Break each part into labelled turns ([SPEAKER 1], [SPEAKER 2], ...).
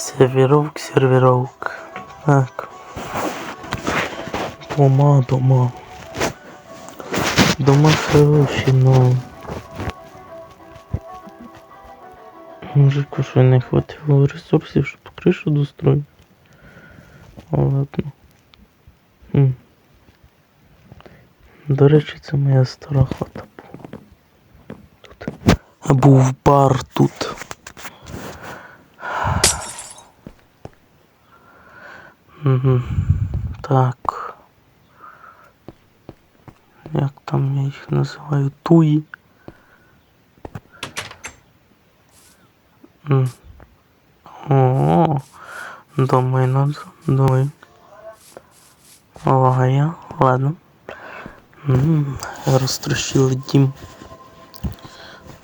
[SPEAKER 1] Сервировок, сервировок. Так. Дома, дома. Дома хороші, но... Мужику, що не хватило ресурсів, щоб кришу достроїти. Ладно. Хм. До речі, це моя стара хата була. Тут. Був бар тут. Угу. Так. Як там я їх називаю? Туї. О, думаю, надо, думаю. Лагає, ладно. Розтрощили дім.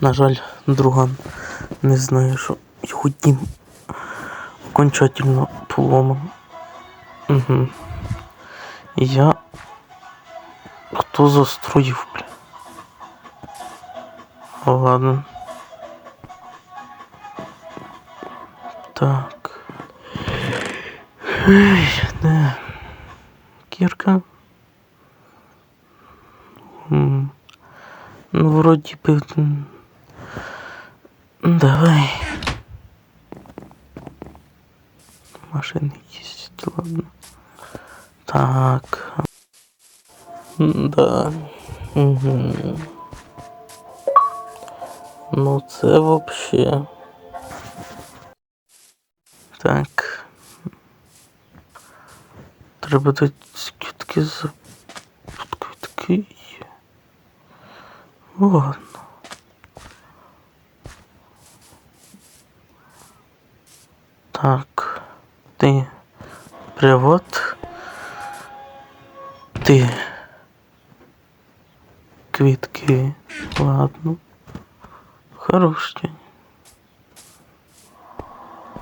[SPEAKER 1] На жаль, друган не знає, що його дім окончательно поломан. Угу. Я. Хто застроїв, бля? Ладно. Так. Ей, де? Кірка. М, Ну, вроді би. м, Давай. Машини їздять, ладно. Так. М, Да. Угу. Ну це вообще. Так. Треба тут квітки за тут квітки. є. Ладно. Привод. Ти. Квітки. Ладно. Хорош день.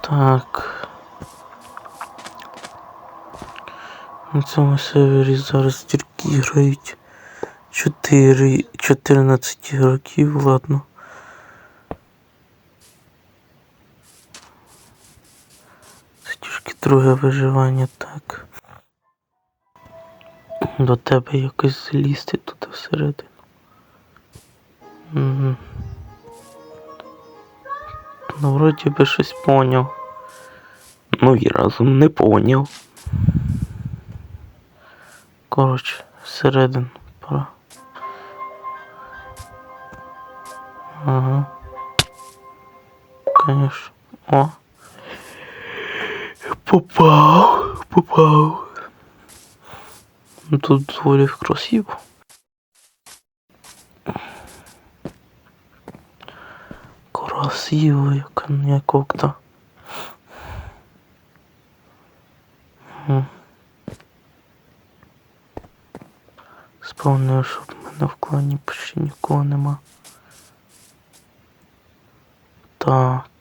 [SPEAKER 1] Так. На цьому сервері зараз тільки грають 4, 14 ігроків, ладно. Це тільки друге виживання, так. До тебе якось залізти туди всередину. Угу. Ну, вроді би щось поняв. Ну і разом не поняв. Коротше, всередину пора. Ага. Конечно. О. Попав. Попав. Ну тут доволі красиво. Красиво, як. Мгм. Сповнюю, що в мене в клані почти нікого нема. Так.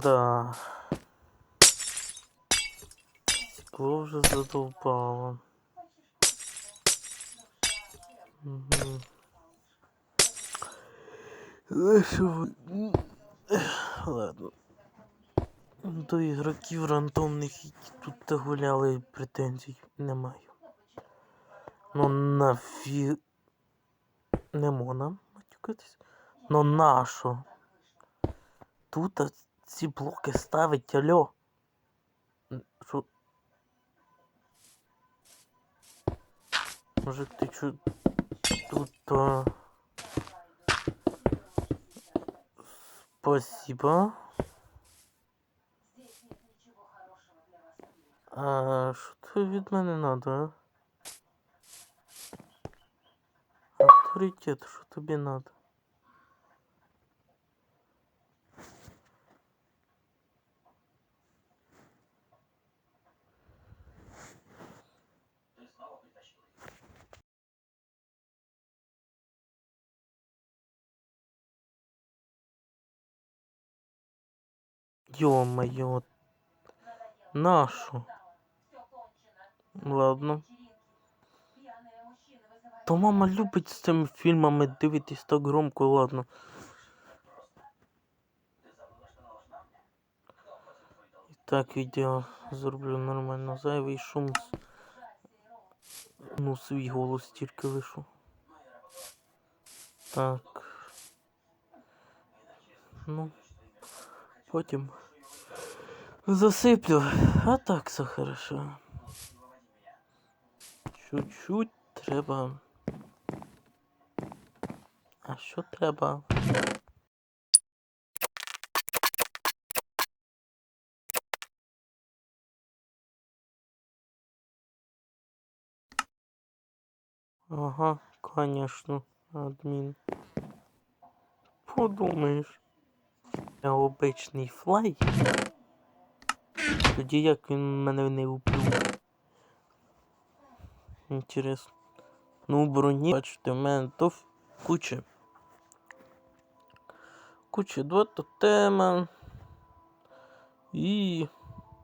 [SPEAKER 1] Да. Стекло вже задовбало. Угу. Ладно. До ігроків рандомних, які тут гуляли, претензій не маю. Ну нафі... Не можна матюкатись. Ну нащо? Тут ці блоки ставить альо. Н- Що? Мужик, ти чо тут а... Спасибо. А що тобі від мене надо, а? Авторитет, що тобі надо? Ё-моё. Нашу. Ладно. То мама любить з цими фільмами дивитись так громко, ладно. І так відео зроблю нормально. Зайвий шум. Ну, свій голос тільки лишу. Так. Ну. Потім засиплю. А так все хорошо. Чуть-чуть треба. А що треба? Ага, конечно, адмін. Подумаєш. Я обичний флай. Тоді як він мене не вбив. Інтересно. Ну, броні, бачите, в мене то куча. Куча два тотема. І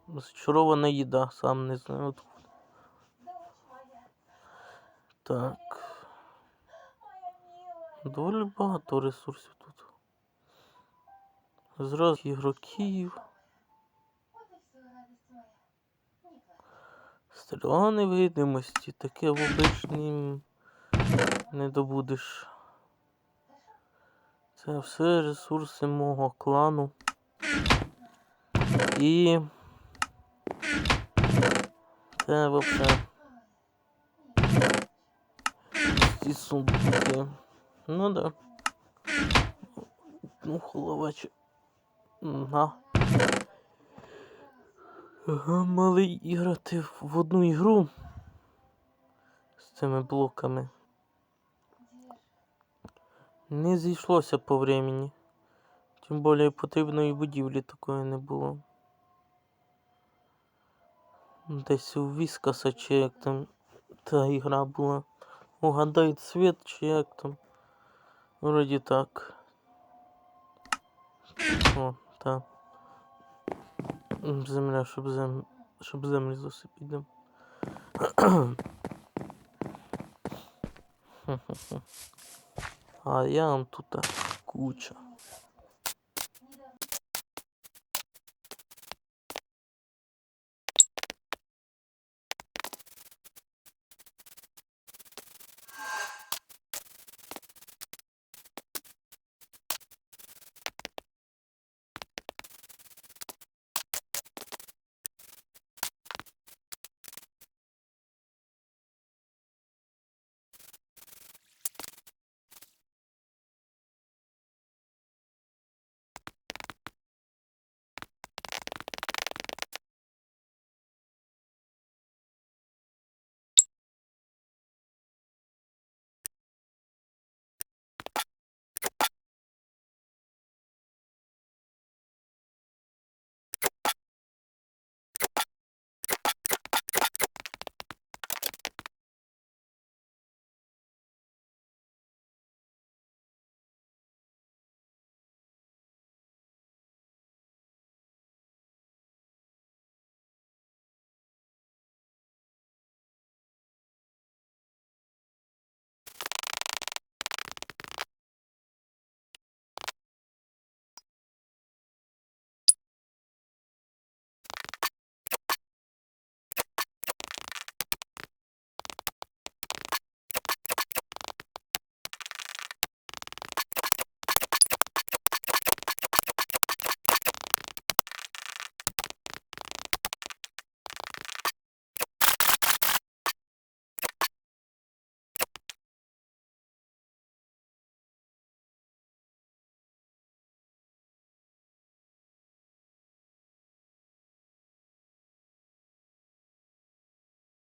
[SPEAKER 1] зачарована їда, сам не знаю. От. Так. Доволі багато ресурсів тут. Зразу ігроків. Стріла невидимості, таке в обичнім не добудеш. Це все ресурси мого клану. І це ці сундуки. Ну да. Ну, холоваче. На. Мали іграти в одну ігру з цими блоками. Не зійшлося по времени. Тим більше потрібної будівлі такої не було. Десь у Віскаса чи як там та ігра була. Угадай цвет чи як там. Вроді так. О, так. Земля, щоб зем... щоб землі засипіти. А я вам тут куча.